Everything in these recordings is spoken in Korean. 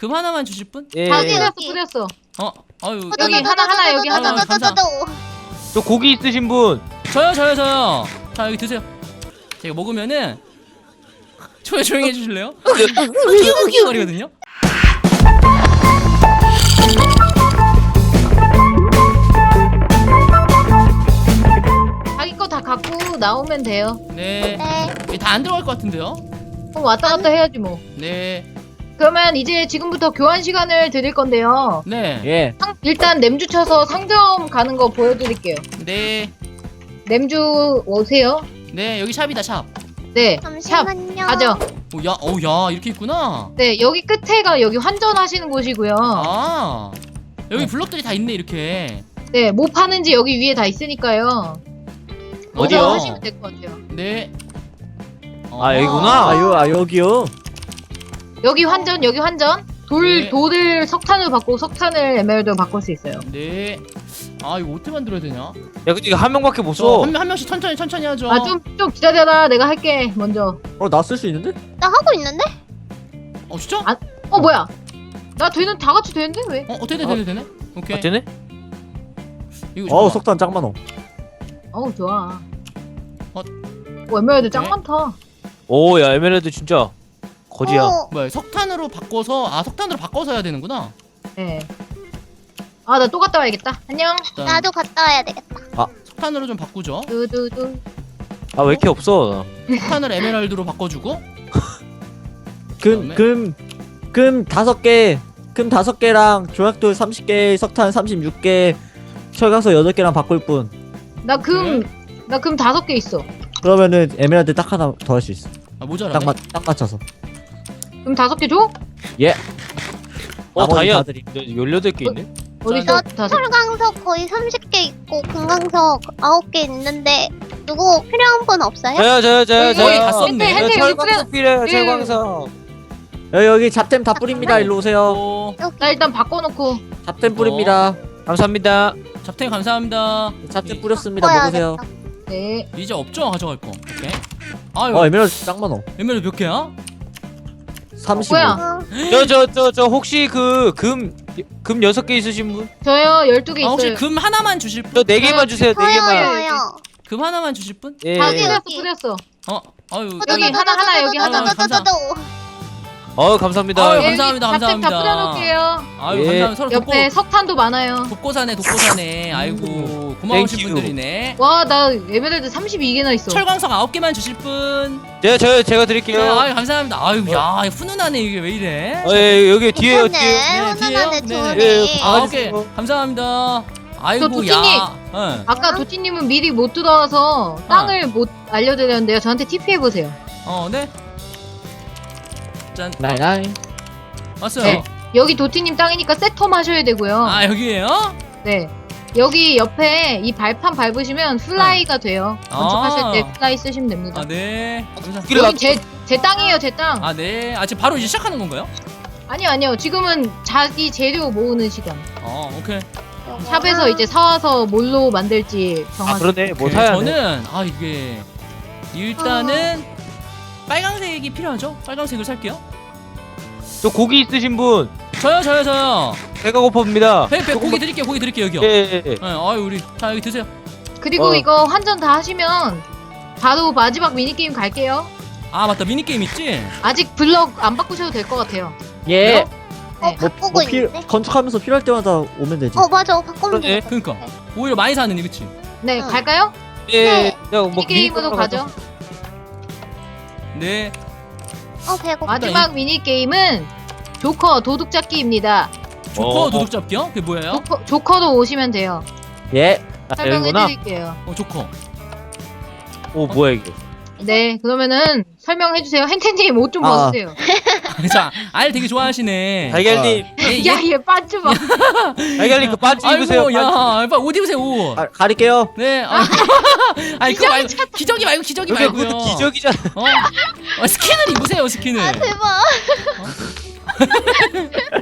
금 하나만 주실 분? 예. 다 여기, 뿌렸어. 뿌렸어. 어, 아유, 여기 하나, 하나, 여기 하나. 감사. 저 고기 있으신 분. 저요, 저요, 저요. 자, 여기 드세요. 제가 먹으면은 조용 조용히 해주실래요? 거리거든요. 자기 거 다 갖고 나오면 돼요. 네, 네. 다안 들어갈 것 같은데요? 그럼 왔다 갔다 해야지 뭐. 네, 그러면 이제 지금부터 교환 시간을 드릴 건데요. 네, 예. 상- 일단 냄주 쳐서 상점 가는 거 보여드릴게요. 네, 냄주 오세요. 네. 여기 샵이다 샵. 네. 샵 잠시만요. 가죠. 오, 야, 오, 야, 이렇게 있구나. 네 여기 끝에가 여기 환전하시는 곳이고요. 아, 여기 블럭들이 다 있네 이렇게. 네 뭐 파는지 여기 위에 다 있으니까요. 어디요? 하시면 될 것 같아요. 네. 아, 여기구나. 아, 요, 아 여기요. 여기 환전 여기 환전. 돌 네. 돌을 석탄으로 바꾸고 석탄을 에메랄드로 바꿀 수 있어요. 네. 아 이거 어떻게 만들어야 되냐? 야, 근데 이거 한 명밖에 못저 써. 한 명씩 천천히 천천히 하죠. 아 좀 좀 기다려라 내가 할게 먼저. 어, 나 쓸 수 있는데? 나 하고 있는데? 어 진짜? 아, 어 뭐야? 나 되는 다 같이 되는데 왜? 어, 어 되네 되네 되네. 오케이. 아, 되네? 이거 어우, 잠깐만. 석탄 짱 많어. 어우 좋아. 어. 오 에메랄드 짱 네. 많다. 오, 야, 에메랄드 진짜 거지야. 어, 뭐야 석탄으로 바꿔서 아 석탄으로 바꿔서 해야 되는구나. 네. 아 나 또 갔다 와야겠다. 안녕. 일단 나도 갔다 와야 되겠다. 석탄으로 좀 바꾸죠. 두두두. 아, 왜 이렇게 없어? 석탄을 에메랄드로 바꿔주고. 금? 금, 금 다섯 개, 금 다섯 개랑 조약돌 30개, 석탄 36개, 철강서 여덟 개랑 바꿀 뿐. 나 금 나 금 다섯 개 있어. 그러면은 에메랄드 딱 하나 더 할 수 있어. 아 모자라네. 딱, 맞, 딱 맞춰서. 금 다섯 개 줘? 어, 나머지 다이아 다 드림. 18개 있네? 어디 있어? 나 다섯 개. 철강석 거의 30개 있고 금강석 9개 있는데 누구 필요한 분 없어요? 저요, 저요, 저요, 여기 거의 저요. 다 썼네. 여기 뿌려. 철광석 필요해요, 예. 철광석. 여기, 여기 잡템 다 뿌립니다. 일로 오세요. 어, 나 일단 바꿔놓고. 잡템 뿌립니다. 감사합니다. 잡탱 감사합니다. 잡템 뿌렸습니다. 바꿔야겠다. 먹으세요. 네. 이제 없죠 가져갈 거. 오케이. 아유 어, 에메랄드 짱 많어. 에메랄드 몇 개야? 35. 뭐야? 어, 저, 저, 저, 저, 혹시 그, 금, 금 6개 있으신 분? 저요 12개 아 혹시 있어요. 금 하나만 주실 분? 저 4개만 주세요, 저요 4개만. 저요. 금 하나만 주실 분? 예. 다 여기, 뿌렸어. 뿌렸어. 어, 아유 여기 하나, 하나, 여기 하나. 어, 감사합니다. 아유, 여기 감사합니다, 잡템 다 감사합니다. 뿌려놓을게요. 아유 예. 감사합니다. 서로 돕고 옆에 석탄도 많아요. 독고사네 독고사네. 아이고 고마우신 땡큐. 분들이네. 와 나 에메랄드 32개나 있어. 철광석 9개만 주실 분. 제가, 저, 제가 드릴게요. 아유 감사합니다. 아유 야 훈훈하네 이게 왜 이래? 어, 예, 여기 뒤에요, 뒤에. 네, 훈훈하네 뒤에요? 좋네. 예, 아, 아, 오케이. 감사합니다. 아이고 도티님. 야. 응. 아까 도티님은 미리 못 들어와서 땅을 못 알려드렸는데요. 저한테 TP 해보세요. 어, 네. 짠. 나이나이. 왔어요. 네. 여기 도티님 땅이니까 세텀 하셔야 되고요. 아, 여기에요? 네. 여기 옆에 이 발판 밟으시면 플라이가 돼요. 건축하실 아. 때 플라이 쓰시면 됩니다. 아, 네. 여기 제, 제 땅이에요, 제 땅. 아, 네. 아, 지금 바로 이제 시작하는 건가요? 아니요, 아니요. 지금은 자기 재료 모으는 시간. 어, 오케이. 샵에서 이제 사와서 뭘로 만들지 아, 정하세요. 그러네. 뭐 오케이. 사야 돼. 저는 아, 이게 일단은 빨강색이 필요하죠? 빨강색을 살게요. 저 고기 있으신 분. 저요, 저요, 저요. 배가 고픕니다. 배, 배 고기 드릴게요. 고기 드릴게요, 여기요. 예, 예, 예. 네, 아유, 우리 자, 여기 드세요. 그리고 어. 이거 환전 다 하시면 바로 마지막 미니게임 갈게요. 아, 맞다. 미니 게임 있지? 아직 블럭 안 바꾸셔도 될 것 같아요. 예. 어 네. 바꾸고 뭐 필, 있는데? 건축하면서 필요할 때마다 오면 되지. 어 맞아 바꾸면 그러네. 되겠다. 그러니까 오히려 많이 사는 그치? 네, 응. 갈까요? 예. 네. 야, 뭐 미니게임으로 미니게임으로 가죠. 네. 어 배고. 마지막 미니게임은 조커 도둑잡기입니다. 조커 어. 도둑 잡기요? 그게 뭐예요? 조커, 조커도 오시면 돼요. 예. 아. 설명해드릴게요. 어, 조커. 오, 뭐야 이게? 네, 그러면은 설명해주세요. 헨텐님 옷 좀 아. 벗으세요. 자, 알 되게 좋아하시네. 달걀님, 예, 야, 얘 빠져봐. 달걀님 그 반지 입으세요. 아이고, 야, 반지. 빨리 옷 입으세요, 옷. 가, 가릴게요. 네. 아, 아니, 그거 말고, 기저귀 말고, 기저귀 말고요. 그것도 기적이잖아. 어. 아, 스킨을 입으세요, 스킨을. 대박.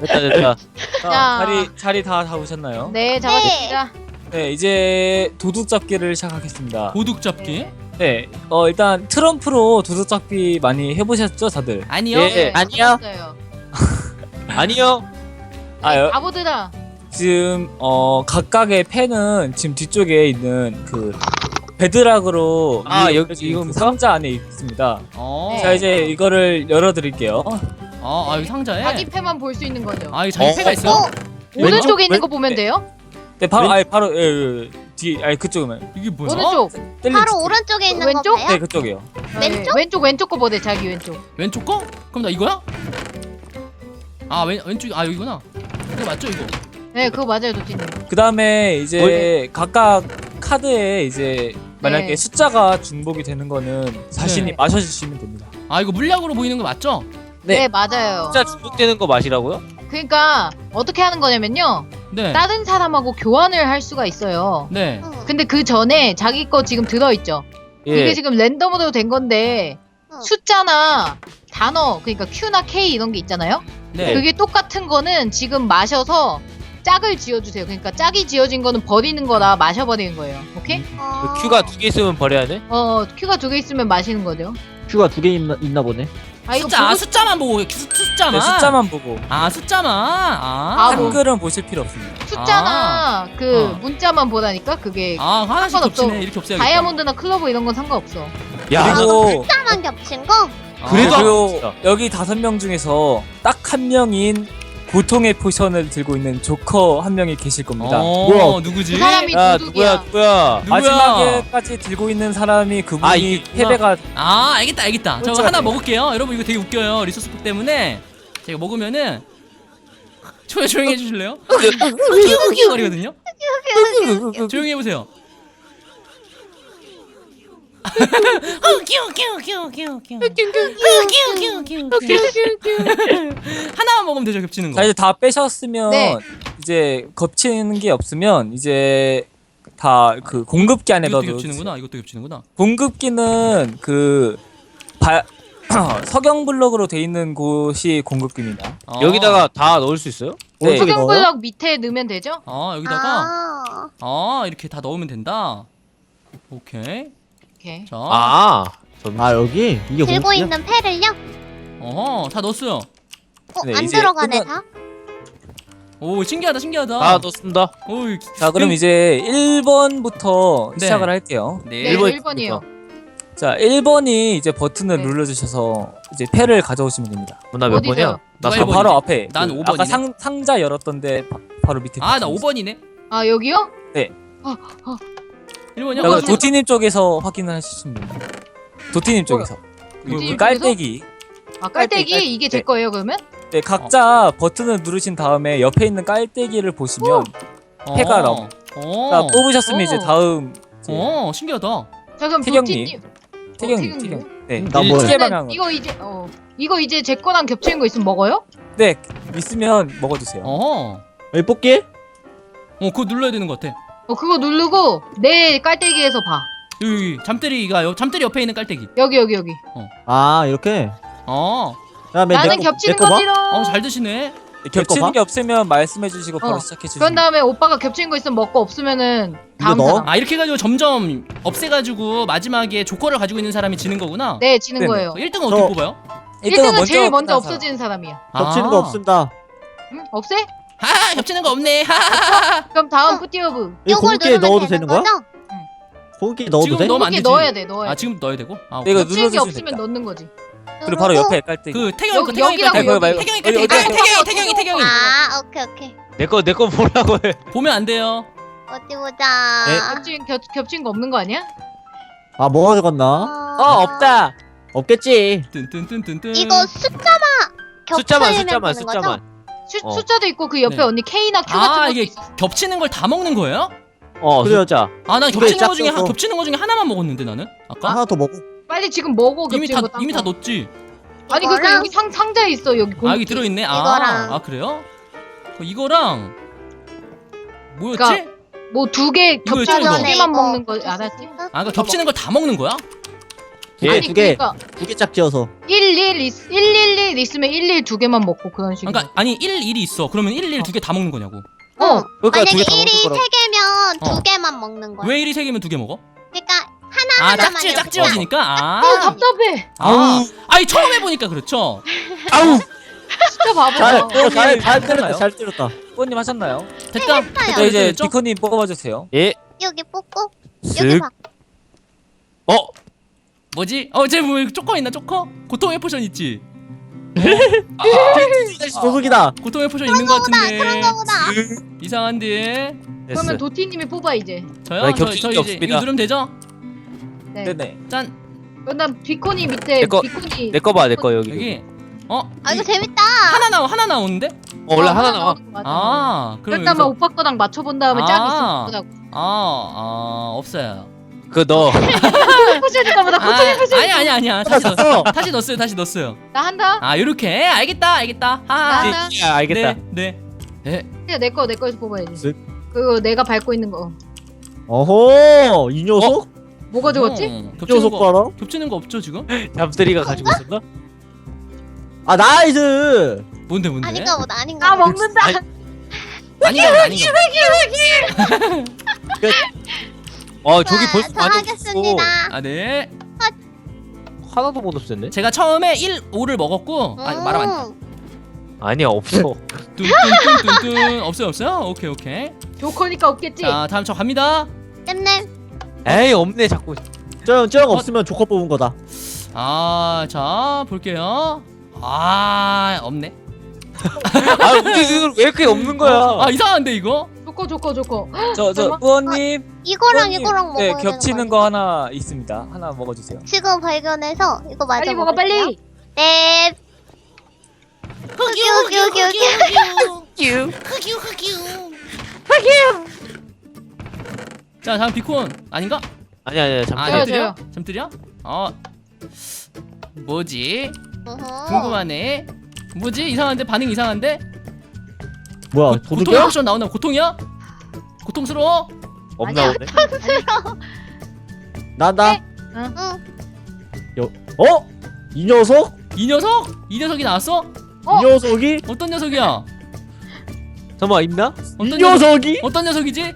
됐다, 됐다. 자. 자리 자리 다 잡으셨나요? 네, 잡았습니다. 네, 이제 도둑 잡기를 시작하겠습니다. 도둑 잡기? 네, 어 일단 트럼프로 도둑 잡기 많이 해보셨죠, 다들? 아니요. 예. 네, 아니요. 아니요. 아 여, 바보들아. 지금 어 각각의 펜은 지금 뒤쪽에 있는 그 베드락으로 아, 이- 여기 지금 그 상자 안에 있습니다. 어. 자 이제 이거를 열어드릴게요. 아, 아 여기 상자에. 자기 패만 볼 수 있는 거죠. 아, 여기 자기 어, 패가 있어 요? 어? 오른쪽에 있는 왼- 거 보면 돼요? 네 바로 왼- 아니 바로 예, 예, 뒤에 아니 그쪽이면 이게 뭐야? 오른쪽. 뗄린 바로 쪽. 오른쪽에 있는 왼쪽? 거 봐요? 네 그쪽이요. 왼쪽? 네, 왼쪽 왼쪽 거 보대 자기 왼쪽. 왼쪽 거? 그럼 나 이거야? 아, 왼 왼쪽 아 여기구나. 이거 맞죠, 이거? 네 그거 맞아요 도티님. 그 다음에 이제 각각 카드에 이제 만약에 네. 숫자가 중복이 되는 거는 자신이 네. 마셔주시면 됩니다. 아, 이거 물약으로 보이는 거 맞죠? 네. 네, 맞아요. 진짜 중독되는 거 마시라고요? 그러니까 어떻게 하는 거냐면요. 네. 다른 사람하고 교환을 할 수가 있어요. 네. 응. 근데 그 전에 자기 거 지금 들어 있죠. 예. 이게 지금 랜덤으로 된 건데 응. 숫자나 단어 그러니까 Q나 K 이런 게 있잖아요. 네. 그게 똑같은 거는 지금 마셔서 짝을 지어주세요. 그러니까 짝이 지어진 거는 버리는 거라 마셔버리는 거예요. 오케이? 어... 그 큐가 두 개 있으면 버려야 돼? 어 Q가 두 개 있으면 마시는 거죠. 큐가 두 개 있나, 있나 보네. 아 이거 숫자, 아, 보고 숫자만 보고 숫- 숫자만. 네, 숫자만 보고 아, 숫자만. 아. 아, 뭐. 한글은 보실 필요 없습니다. 숫자나 그 어. 문자만 보다니까 그게 아, 하나씩 상관없어. 겹치네. 이렇게 없애야겠다. 다이아몬드나 클로버 이런 건 상관없어. 야. 그리고 숫자만 겹친 거? 아, 그래도 그리고. 여기 다섯 명 중에서 딱 한 명인 고통의 포션을 들고 있는 조커 한 명이 계실 겁니다. 어, 뭐야? 누구지? 그 사람이 야 도둑이야. 누구야 누구야? 누구야? 마지막에까지 들고 있는 사람이 그분이 아. 패배가 아 알겠다 알겠다 저거 꼴찌가 하나 돼. 먹을게요 여러분 이거 되게 웃겨요 리소스북 때문에 제가 먹으면은 조용 조용히 해주실래요? 거리거든요 조용히 해보세요 먹으면 되죠 겹치는 자거 이제 다 빼셨으면 네. 이제 겹치는 게 없으면 이제 다 그 공급기 안에 이것도 넣어 겹치는구나 이것도 겹치는구나 공급기는 그 바, 석영 블럭으로 돼 있는 곳이 공급기입니다. 어. 여기다가 다 넣을 수 있어요? 네. 오른쪽에 넣어요? 석영블럭 밑에 넣으면 되죠? 아 여기다가 아... 아 이렇게 다 넣으면 된다 오케이 오케이. 자 아. 아 여기 이게 들고 공식이야? 있는 패를요? 어허 다 넣었어요 어, 네, 안 이제 들어가네 끝나- 다? 오 신기하다 신기하다 아 넣습니다. 오, 자 그럼 이제 1번부터 네. 시작을 할게요. 네. 네, 일본 1번이요. 자 1번이 이제 버튼을 네. 눌러주셔서 이제 패를 가져오시면 됩니다. 나 몇? 번이야? 나 누가 자, 일본이지? 바로 앞에 난그 오번이네. 아까 상, 상자 열었던데 바, 바로 밑에 아나 버튼 5번이네 아 여기요? 1번이요? 자, 그럼 어, 도티님 쪽에서 확인을 하시면 됩니다. 도티님 쪽에서 이 도티님 깔때기 아 깔때기 깔때기, 이게 제 네. 거예요 그러면? 네 각자 버튼을 누르신 다음에 옆에 있는 깔때기를 보시면 패가 나옵니다. 어. 자, 뽑으셨으면 오. 이제 다음 이제 어 신기하다 자 그럼 태경님. 태경님 어, 태경 네 나 뭐야? 방향으로 이거 이제 어 이거 이제 제 거랑 겹치는 거 있으면 먹어요? 네 있으면 먹어주세요. 어. 여기 뽑기? 어 그거 눌러야 되는 것 같아 어 그거 누르고 내 깔때기에서 봐. 여기, 여기 잠들이가 요 잠들이 옆에 있는 깔때기 여기 여기 여기. 아 이렇게. 어어잘 그다음에 나는 내 거- 겹치는 내거 봐? 거지롱. 드시네 네, 겹치는 봐? 게 없으면 말씀해 주시고 바로 어. 시작해 주세요. 그런 다음에 오빠가 겹치는 거 있으면 먹고 없으면은 다음 넣어? 사람. 아 이렇게 해가지고 점점 없애가지고 마지막에 조커를 가지고 있는 사람이 지는 거구나 네 지는 네네. 거예요. 1등은 어떻게 저- 뽑아요? 1등은 제일 먼저 없어지는 사람이야. 겹치는 아. 거 없습니다. 응? 없애? 하하 겹치는 거 없네 하하하 그럼 다음 어. 뿌띠오브. 이 공기에 누르면 넣어도 되는 거야? 거죠? 넣어도 지금 돼? 넣으면 안 이렇게 되지. 넣어야 돼 넣어야 아 돼. 지금 넣어야 되고? 아 네, 겹치는 게 눌러주시면 없으면. 넣는 거지. 그리고 바로. 옆에 깔때기. 그 태경이 거 태경이 여기라고, 깔때기 여기. 태경이 여기, 깔때기 여기, 태경이 여기. 태경이 태경이 아 오케이 오케이 내거 내거 뭐라고 해? 보면 안 돼요 어디 보자 네. 겹친 겹, 겹친 거 없는 거 아니야? 아 뭐가 적었나? 어, 어 없다. 없겠지. 뜬뜬뜬뜬뜬 이거 숫자만 숫자만 겹쳐지면 숫자만 되는 거죠? 숫자만. 수, 어. 숫자도 있고 그 옆에 네. 언니 K나 Q 같은 아 것도 이게 있어. 겹치는 걸 다 먹는 거예요? 어 그래요. 숫자. 아난 그래, 겹치는 거 중에 짝져서. 하- 겹치는 거 중에 하나만 먹었는데 나는 아까 하나 더 먹어. 빨리 지금 먹어 이미 겹치는 다거 이미 다. 넣었지 아니 그러니까 이거랑 여기 상 상자에 있어 여기 아 공기. 여기 들어 있네 아, 이거랑. 아 그래요? 어, 이거랑 뭐였지? 그러니까 뭐두 개 이거 겹치는. 거 전에 개만 이거 먹는 거 겹쳤으니까? 알았지? 아 그러니까 겹치는 걸 다 먹는 거야? 예, 아니 두 개. 그러니까 두 개 짝 지어서. 11 있, 111 있으면 11 두 개만 먹고 그런 식으로. 그러니까 아니 1, 1이 있어 그러면 1, 1 두 개 다 먹는 거냐고 어. 그러니까 만약에 두개다 먹는 1이 거라고. 3개면 어. 두 개만 먹는 거야 왜 1이 세 개면 두 개 먹어? 그러니까 아 하나만 짝지 이렇게 짝지어지니까 아, 아 답답해. 아 아니 처음 해보니까 그렇죠 아우 진짜 바보. 잘, 어. 어, 잘, 잘 때렸다? 잘 때렸다. 뿌님 하셨나요? 됐다. 했어요. 됐다. 네, 이제? 비코님 뽑아주세요. 예. 여기 뽑고 여기 쓱. 봐. 어? 뭐지? 어, 쟤뭐 쪼커 있나 쪼커? 고통의 포션 있지? 도둑이다. 고통의 포션 있는 거 같은데. 그런 거보다 이상한데. 그러면 도티님이 뽑아 이제. 저요? 저, 저게 이제 없습니다. 이거 누르면 되죠? 네. 네네. 짠. 그다음 비코니 밑에 내 거- 비코니. 내 거 봐, 내 거 여기. 여기. 어? 아 이거 이- 재밌다 하나 나와 하나 나오는데? 어, 원래 하나 나와. 맞아. 아, 그럼 일단만 여기서 오빠 거랑 맞춰본 다음에 아. 짝이 있으면 보자고. 아, 아, 없어요. 그 너. 포션인가 보다. 아, 고통의 포션. 아니 아니 아니야. 다시 넣, 어. 다시 넣었어요. 다시 넣었어요. 나 한다. 아, 요렇게. 알겠다. 알겠다. 아. 아. 야, 알겠다. 네. 네. 그냥 내거 내 거에서 뽑아야지. 쓱. 그거 내가 밟고 있는 거. 어허, 이 녀석? 뭐가 적었지? 어, 이 겹치는 거. 겹치는 거 없죠, 지금? 잠들이가 가지고 있었나? 아, 나이스! 뭔데 뭔데? 아닌가 보다 아닌가 아 보다 먹는다. 아니, 아닌가 보다. 아닌가 보다. 어, 저기 자, 벌써 저 많이 하겠습니다 아, 네. 하나도 못 없앴네. 제가 처음에 1, 5를 먹었고 아니 말하면 안 돼. 음. 아니야, 없어. 뚠뚠뚠뚠뚠 없어요, 없어요? 오케이, 오케이. 조커니까 없겠지. 자, 다음 저 갑니다. 땜땜 에이, 없네, 자꾸. 저 형, 저형 없으면 조커 뽑은 거다. 아, 자, 볼게요. 아, 없네. 아, 우리 이걸 왜 이렇게 없는 거야? 아, 이상한데 이거? 조커 조커 조커. 저, 저, 설마? 뿌어님. 이거랑 뿌어님. 이거랑 먹어야 네, 되는 겹치는 거거 하나 있습니다. 하나 먹어주세요. 지금 발견해서 이거 맞아 빨리 먹어 빨리. 네 흑유 흑유 흑유 자, 다음 비콘 아닌가? 아니야, 아니야, 아, 잠깐. 저요, 잠들이야? 잠들이야? 어. 뭐지? 궁금하네. 뭐지? 이상한데 반응 이상한데? 뭐야, 고, 고통 도둑이야? 액션 나오나? 고통이야? 고통스러워? 없나. 보네. 난다. 응 어? 이 녀석? 이 녀석? 이 녀석이 나왔어? 어? 이 녀석이? 어떤 녀석이야? 잠깐만, 있나? 어떤 이 녀석이? 어떤 녀석이지?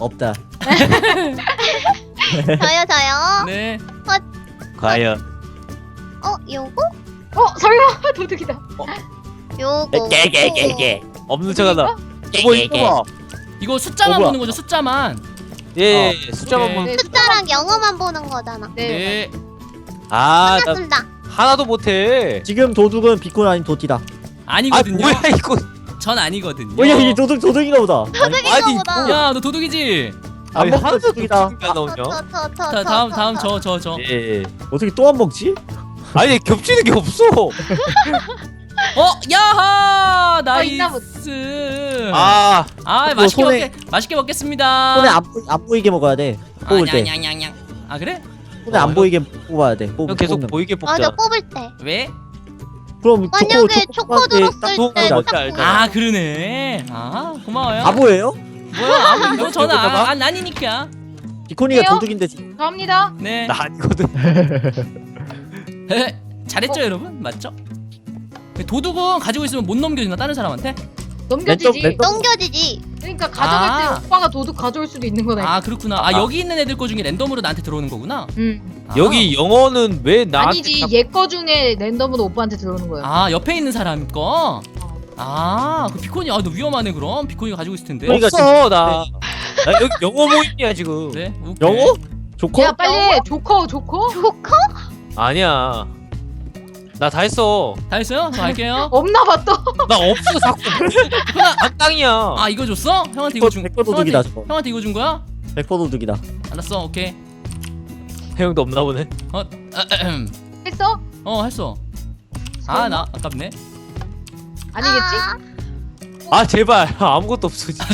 없다. 저요 저요 네. 과연. 어 요거 어 설마 도둑이다. 요거 없는 척 하다. 예, 뭐, 이거 봐. 이거 숫자만 어, 뭐야? 보는 거죠, 숫자만. 예, 숫자만 오케이. 보면. 네, 숫자랑 영어만 보는 거잖아 네. 네. 아, 나 끝났습니다 하나도 못해. 지금 도둑은 비콘 아닌 도티다. 아, 아니거든요. 뭐야, 이거. 전 아니거든요. 뭐야, 이게 도둑, 도둑인가 보다. 아니, 보다. 야, 너 도둑이지? 안 아니, 먹던 하나도 안 나오냐? 자, 다음 다음 저 저 저. 예, 예. 어떻게 또 안 먹지? 아니, 겹치는 게 없어. 어, 야하! 아, 있나 나이스. 아, 아, 그거 맛있게 손에- 먹게 맛있게 먹겠습니다. 손에 안, 보이- 안 보이게 먹어야 돼. 뽑을 때. 냥냥냥냥. 아, 그래? 손에 안 보이게 뽑아야 돼. 뽑, 형 계속 뽑는. 보이게 맞아 뽑자. 뽑을 때 왜? 그럼 만약에 초코 때 들었을 딱 좋은 때거딱 뭔지 알죠? 보여. 아, 그러네. 아, 고마워요. 바보예요? 뭐야? 아무 뭐 저는 이거 봐. 아, 안 아니니까. 비콘이가 왜요? 도둑인데 지금. 갑니다. 네. 나 아니거든. 헤헤. 잘했죠, 어? 여러분? 맞죠? 도둑은 가지고 있으면 못 넘겨주나 다른 사람한테? 넘겨지지. 랜덤- 랜덤- 넘겨지지 그러니까 가져갈 아. 때 오빠가 도둑 가져올 수도 있는 거네. 아, 그렇구나. 아, 아. 여기 있는 애들 거 중에 랜덤으로 나한테 들어오는 거구나. 음. 아. 여기 영어는 왜 나한테 아니지 얘 거 중에 랜덤으로 오빠한테 들어오는 거야. 아, 옆에 있는 사람 거. 아, 그 비콘이 아, 너 위험하네 그럼. 비콘이가 가지고 있을 텐데. 그러니까 없어 나. 나 여기 영어 모임이야 지금. 네. 오케이. 영어? 조커? 야 빨리 해. 조커 조커. 조커? 아니야. 나 다 했어. 다 했어요? 저 갈게요. 없나 봐 또. 나 없어 자꾸. 한 땅이야. 아, 이거 줬어? 형한테 이거 준. 백퍼 도둑이다 형한테, 저거. 형한테 이거 준 거야? 백퍼 도둑이다. 알았어. 오케이. 형도 없나 보네. 어, 아. 했어? 어, 했어. 아, 나 아깝네. 아니겠지? 아 제발 아무것도 없어 진짜.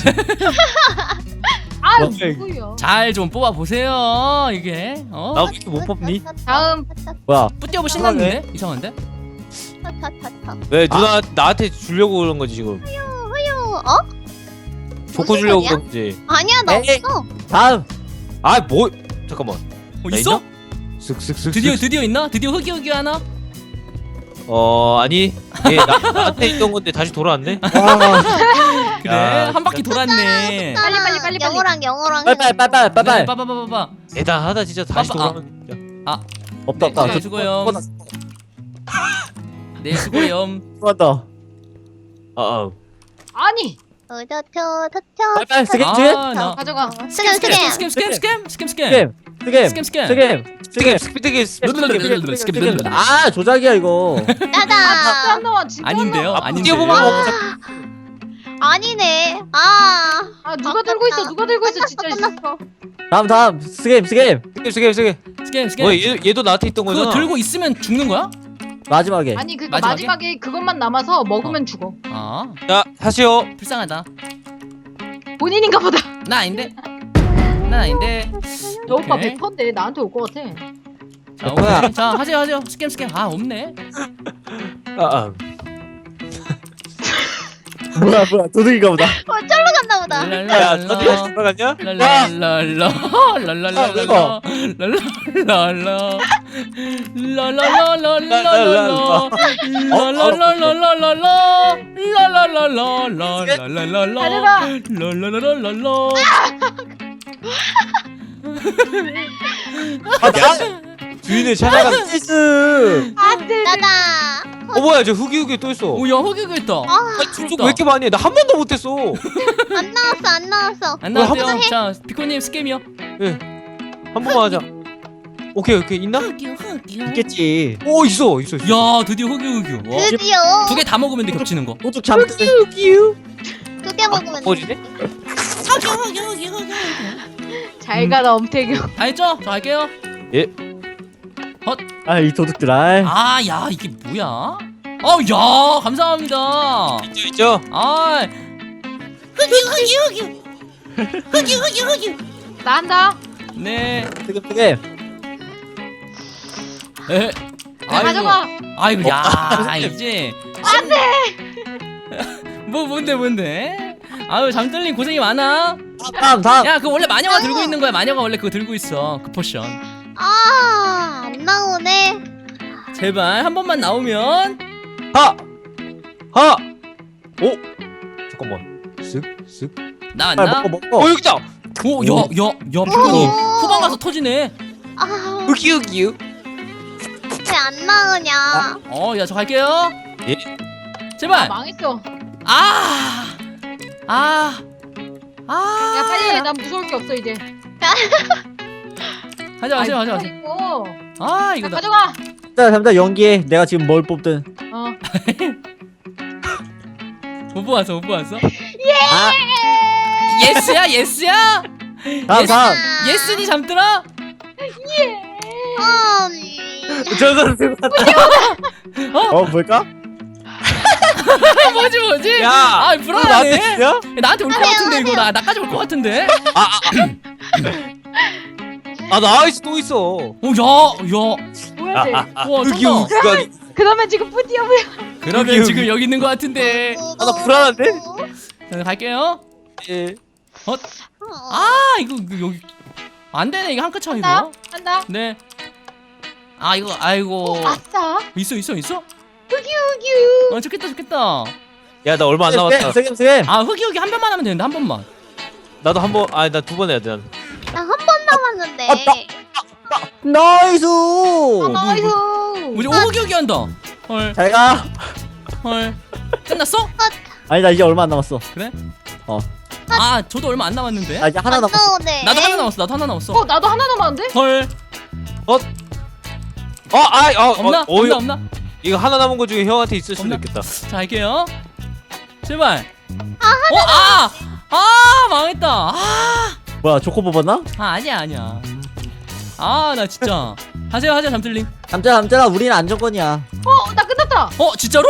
아 뭐, 누구야? 잘좀 뽑아 보세요. 이게. 어? 나왜 이렇게 못 뽑니? 다음. 뭐야? 뿌띠어보 신났는데? 이상한데? 타타타타 왜 누나 나한테 주려고 그런 거지 지금. 휴 어? 조커 무슨 주려고 소리야? 그런 거지. 아니야 나 에이. 없어 다음. 아 뭐? 잠깐만. 어, 나 있어? 쓱쓱쓱. 드디어 드디어 있나? 드디어 흑이 흑이 하나? 어 아니. 얘 나, 나한테 있던 건데 다시 돌아왔네. 와. 그래. 야, 한 바퀴 돌았네. 빨리, 빨리, 빨리, 빨리. 영어랑 영어랑 빨빨 빨빨 네, 빨빨. 빠바바바바. 대단하다 진짜 다시 아, 아. 돌아오면 진짜. 없다 없다. 네, 저 수고요. 꺼- 꺼- 네 수고해요. 맞다. 아, 아. 아니 어저저 빨리 저저 스겜 아, 스겜 나 가져가. 스겜 스캠 스겜 스캠 스캠 스캠 스캠 스캠 스겜 스겜 스캠 스캠 스킵 스킵 스킵 스캠 아 조작이야 이거. 아 놈아 진짜 아닌데요? 아, 아닌데요? 뛰어보면 뭐 아니네. 아. 아 누가 들고 있어? 누가 들고 있어? 진짜 끝났어. 다음 다음. 스겜 스겜 스킵 스킵 스킵 스캠 스캠. 뭐 얘, 얘도 나한테 있던 그거 거잖아. 들고 있으면 죽는 거야? 마지막에. 아니 그 마지막에? 마지막에? 그것만 남아서 먹으면 죽어. 아 자 다시요 불쌍하다. 본인인가 보다. 나 아닌데. 나 아닌데. 너 오빠 오케이. 100%인데 나한테 올 것 같아 자, 오케이. 자 하세요 하세요. 스캠 스캠. 아 없네. 아, 아. 뭐야 뭐야 도둑인가 보다. 어 쩔로 갔나 보다 야 너도 다시 돌아갔냐? 랄랄랄라 랄랄랄라 랄랄랄라 랄랄랄랄랄랄라 랄랄랄랄랄라 랄랄랄랄랄랄랄라 가져가 랄랄랄랄라 아 나. 주인을 찾아가. 안돼 나다. 어 뭐야 저 흑이 흑이 또 있어. 오야 허기가 있다. 아. 저쪽 왜 이렇게 많이 해? 나 한 번도 못했어. 안 나왔어 안 나왔어. 안 나왔대요. 자 비코님 스캠이요. 한 번만 하자. 오케이 오케이. 있나? 있겠지. 오 있어 있어 있어. 야 드디어 흑유 흑유 드디어? 두 개 다 먹으면 돼 겹치는 거. 도둑 잠들. 두개 먹으면 뭐지네? 잘 가라 엄태경 다 했죠? 저 할게요 아 이 도둑들 아. 아야 이게 뭐야 어 야 감사합니다 있죠 있죠 아 나 한다 네. 스겜. 에. 나 가져가 아이고 야 이제 안 돼. 뭐 뭔데 뭔데? 아유 잠들님 고생이 많아. 다음 다음. 야 그거 원래 마녀가 들고 있는 거야. 마녀가 원래 그거 들고 있어. 그 포션. 아 안 나오네 제발 한 번만 나오면. 하! 하! 오! 잠깐만 쓱쓱 아 나왔나? 먹어 먹어. 어 여기다! 오, 야, 야, 야, 피코님 오. 후방 가서 터지네. 아 흑이 흑이 왜안 나오냐 어, 야, 저 갈게요. 예. 제발. 망했어 아, 아, 아. 야 빨리 해 난 무서울 게 없어 이제 하자, 하자, 하자, 하자. 있고 아, 자 이거다. 가져가 잠깐 잠깐 연기해. 내가 지금 뭘 뽑든. 어 못 보았어, 못 보았어. 아 예스야, 예스야. 다음 예스. 다음. 예스니 잠들어. 음, 저거 어 뭘까? 뭐지, 뭐지? 야! 아, 나한테 불안하네. 나한테 올것 같은데 이거 나 나까지 올 것 같은데. 아 나이스 또 있어 오, 야, 야. 뭐야 돼 와, 흑이 쩐다. 흑이 그러면 지금 뿌디야 뭐야 그러면 지금 여기 있는 것 같은데. 아, 나 불안한데? 자, 갈게요. 예. 어. 아, 이거 이거 여기 안 되네. 이거 한 끗 차이고. 한다 한다 네. 아, 이거 아이고. 아싸 있어, 있어, 있어. 휴휴 어, 좋겠다, 좋겠다. 야 나 얼마 안 남았다 스겜 스겜. 아, 흑이 흑이 한 번만 하면 되는데 한 번만. 나도 한 번 아니 나 두 번 해야 돼 난. 나 한 번 남았는데 아, 나이스. 나이스 우리 흑이 한다. 헐, 잘 가. 헐. 끝났어? 아니 나 이제 얼마 안 남았어. 아, 저도 얼마 안 남았는데. 아 이제 하나 안 남았어. 나오네 나도 하나 남았어. 나도 하나 남았어. 어 나도 하나 남았는데 헐. 어, 아, 어, 없나? 어, 어, 없나? 없나? 이거 하나 남은 거 중에 형한테 있을 수도 없나? 있겠다. 자, 할게요. 제발. 어, 아! 아, 망했다. 아, 뭐야 조코 뽑았나? 아 아니야, 아니야. 아, 나 진짜. 하세요, 하세요, 잠들님. 잠자라 잠자라 우리는 안정권이야. 어 나 끝났다 어, 진짜로?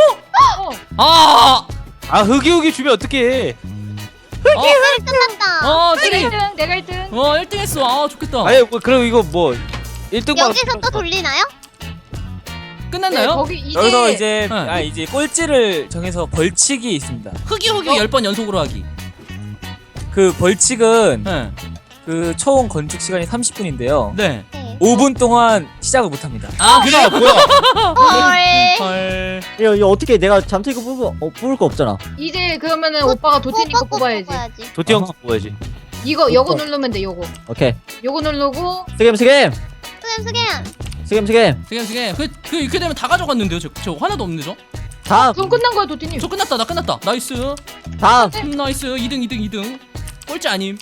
어 아! 아, 흑이 흑이 주면 어떡해? 어, 끝났다 어, 내가 쓰리. 1등 내가 1등 어, 1등 했어. 아, 좋겠다. 아니, 뭐, 그럼 이거 뭐 1등만 여기서 또 돌리나요? 끝났나요? 거기 이제 여기서 이제 네. 아 이제 꼴찌를 정해서 벌칙이 있습니다. 흑이 흑이 어? 10번 연속으로 하기. 그 벌칙은 네. 그 총 건축 시간이 30분인데요. 네. 네 5분 동안 시작을 못 합니다. 아, 그래? 뭐야? 헐 헐. 이거, 이거 어떻게 내가 잠태이거 뽑을 어, 뽑을 거 없잖아. 이제 그러면은 오빠가 도티니 거 뽑아야지 도티 형 뽑아야지. 이거 요거 누르면 돼 요거 오케이. 요거 누르고 스겜 스겜 스겜 스겜 스겜 스겜. 지금 지금 그, 그 이렇게 되면 다 가져갔는데요? 저, 저 하나도 없네 저? 다음. 그럼 끝난 거야 도티님. 저 끝났다 나 끝났다. 나이스. 다음. 음, 나이스. 2등 2등 2등. 꼴찌 아님